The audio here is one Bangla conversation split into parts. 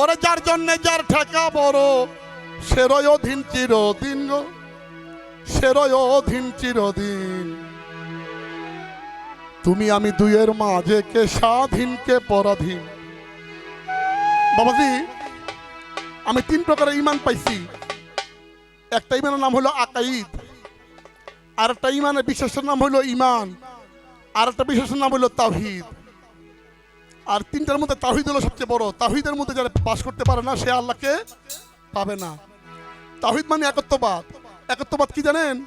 ওরে যার জন্য যার ঠেকা বড়, সেরয় অধীন চিরদিন গো, সেরয় অধীন চিরদিন। তুমি আমি দুইয়ের মাঝে কে স্বাধীন, কে পরাধীন। বাবাজি, আমি তিন প্রকারের ইমান পাইছি। একটা ইমানের নাম হলো আকাইদ আর একটা ইমানের বিশ্বাসের নাম হলো ইমান আর একটা বিশ্বাসের নাম হলো তাহিদ আর তিনটার মধ্যে তাহিদ হলো সবচেয়ে বড়। তাহিদের মধ্যে যারা পাশ করতে পারে না, সে আল্লাহকে পাবে না। তাহিদ মানে একত্ববাদ। একত্ববাদ কি জানেন?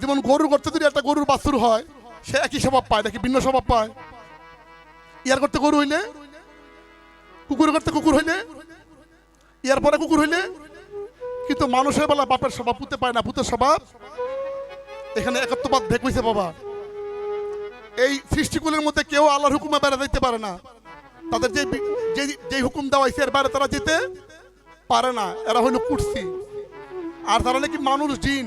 যেমন গরুর করতে যদি একটা গরুর বাছুর হয়, সে একই স্বভাব পায় নাকি ভিন্ন স্বভাব পায়। ইয়ার করতে গরু হইলে কুকুর করতে কুকুর হইলে, ইয়ার পরে কুকুর হইলে। কিন্তু মানুষের বেলা বাপের স্বভাব পুঁতে পায় না, পুতের স্বভাব। এখানে একত্ববাদ ভেক বাবা। এই সৃষ্টিকুলের মধ্যে কেউ আল্লাহর হুকুমে বেড়া দিতে পারে না। তাদের যে যে হুকুম দেওয়া হয়েছে, এর বাইরে তারা যেতে পারে না। এরা হইল কুটসি আর তারা নাকি মানুষ, জিন।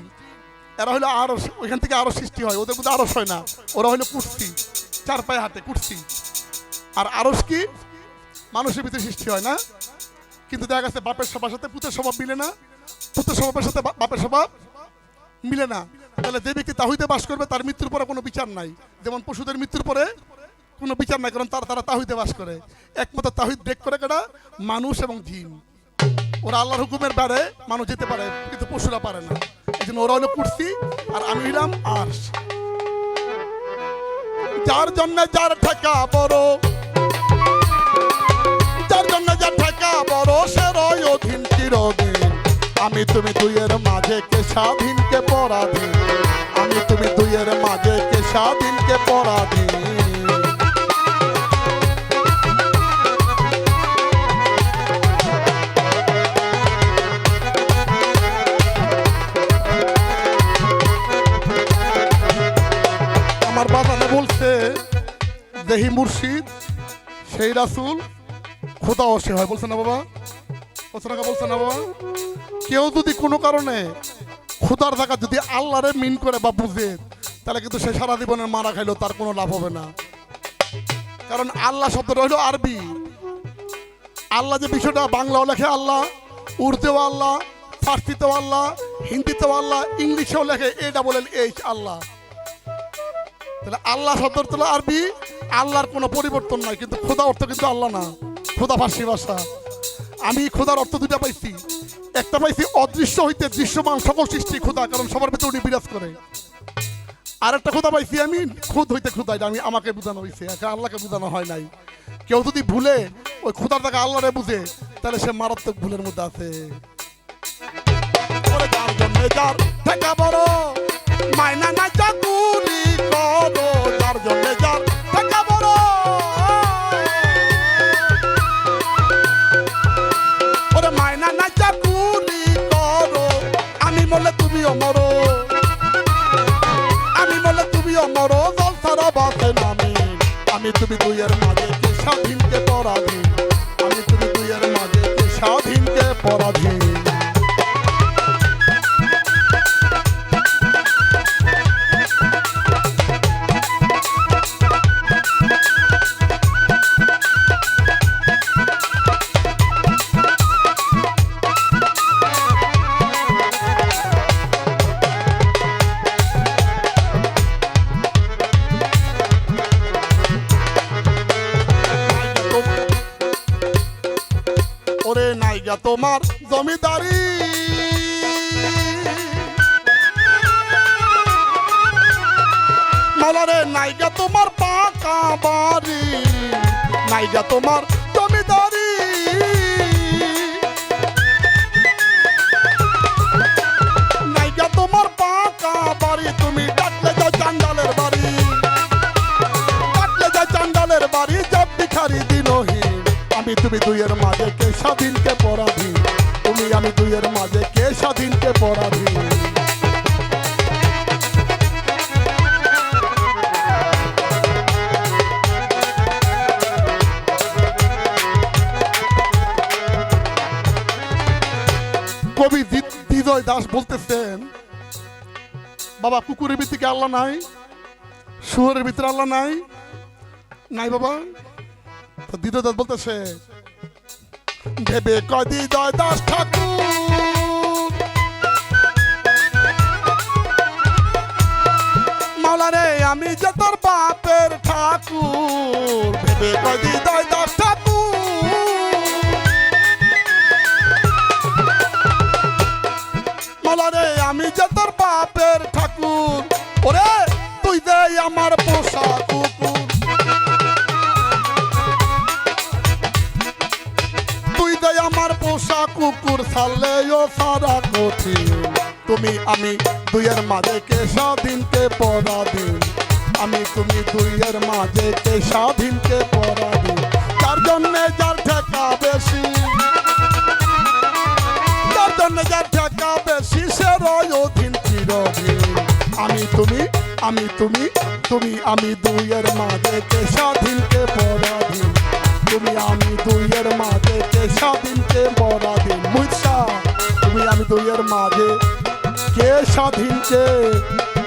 এরা হইল আরও ওইখান থেকে আরও সৃষ্টি হয়। ওদের মধ্যে আরস হয় না। ওরা হইল কুটসি চার পায়ে হাঁটে কুটসি আর আরস কি? মানুষের ভিতরে সৃষ্টি হয় না। কিন্তু দেখা গেছে বাপের স্বভাবের সাথে পুতের স্বভাব মিলে না। পুতের স্বভাবের সাথে বাপের স্বভাব মিলে না। তাহলে যে ব্যক্তি তাহিদে বাস করবে, তার মৃত্যুর পরে কোনো বিচার নাই। যেমন পশুদের মৃত্যুর পরে কোনো বিচার নাই, কারণ তারা তারা তাহিদে বাস করে। একমাত্র তাহিদ ব্রেক করে কেনা মানুষ এবং জিন। ওরা আল্লাহর হুকুমের বাইরে মানুষ যেতে পারে, কিন্তু পশুরা পারে না। এই জন্য ওরা হলো কুর্সি আর আমি হইলাম আর্শ। যার জন্য যার ঠেকা বড় যার জন্য যার ঠেকা বড় সে রয় অধীন চিরদিন। আমি তুমি দুইয়ের মাঝে কে স্বাধীন কে পরাধীন? মাঝে কে স্বাধীন কে পরাধীন। আমার বাজানে বলছে, দেহি মুর্শিদ, সেই রাসুল, খোদা অসে হয়। বলছে না বাবা, বলছে না বলছে না বাবা। কেউ যদি কোনো কারণে খুদার থাকা যদি আল্লাহরে মিন করে বা বুঝে তাহলে কিন্তু সে সারা জীবনের মারা খাইলো, তার কোনো লাভ হবে না। কারণ আল্লাহ শব্দটা হলো আরবি। আল্লাহ যে বিষয়টা বাংলাও লেখে আল্লাহ, উর্দুও আল্লাহ, ফার্সিতেও আল্লাহ, হিন্দিতেও আল্লাহ, ইংলিশেও লেখে, এটা বলেন এইচ আল্লাহ। তাহলে আল্লাহ শব্দর তো আরবি, আল্লাহর কোনো পরিবর্তন নাই, কিন্তু খোদা অর্থ কিন্তু আল্লাহ না, খোদা ফার্সি ভাষা। আমি খোদার অর্থ দুটা পাইছি। একটা পাইছি অদৃশ্য হইতে দৃশ্যমান সকল সৃষ্টি খোদা, কারণ সবার ভিতরে উনি বিরাজ করে। আর একটা খোদা পাইছি আমি। খুদ হইতে খুদা এটা আমি আমাকে বোঝানো হয়েছে আল্লাহকে বোঝানো হয় নাই। কেউ যদি ভুলে ওই খোদার টাকা আল্লাহরে বুঝে, তাহলে সে মারাত্মক ভুলের মধ্যে আছে। আমি বলে তুমি অমর নামি। আমি তুমি দুইয়ের মাঝে স্বাধীনকে পরাধীন। আমি তুমি দুইয়ের মাঝে স্বাধীনকে পরাধীন। নাইগা তোমার জমিদারি। মালারে নাইগা তোমার পাকা বাড়ি নাইগা তোমার আমি তুমি দুইয়ের মাঝে কে স্বাধীন কে পরাধীন? তুমি আমি দুইয়ের মাঝে কে স্বাধীন কে পরাধীন? কবি বিজয় দাস বলতেছেন, বাবা, কুকুরের ভিত্তিকে আল্লাহ নাই? শুয়োরের ভিতরে আল্লাহ নাই? নাই বাবা। তো দ্বিতীয় দাস বলতেছে, ভেবে কদি দাস ঠাকুর? আমি যে তোর বাপের ঠাকুর, ভেবে কদি কুকুর সালে ও সারা কঠিন। তুমি আমি দুইয়ের মাঝে কে কে পরাধীন? আমি তুমি দুইয়ের মাঝে কে কে পরাধীন? যার জন্যে যার ঠেকা বেশি, যার জন্য যার ঠেকা বেশি, সে রয় অধীন চিরধীন আমি তুমি আমি তুমি তুমি আমি দুইয়ের মাঝে কে কে পরাধীন? তুমি আমি দুইয়ের মাঝে কে স্বাধীন, কে পরাধীন? মুইসা তুমি আমি দুইয়ের মাঝে কে স্বাধীন, কে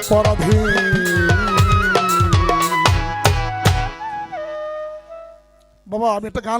পরাধীন? বাবা, আমি একটা গান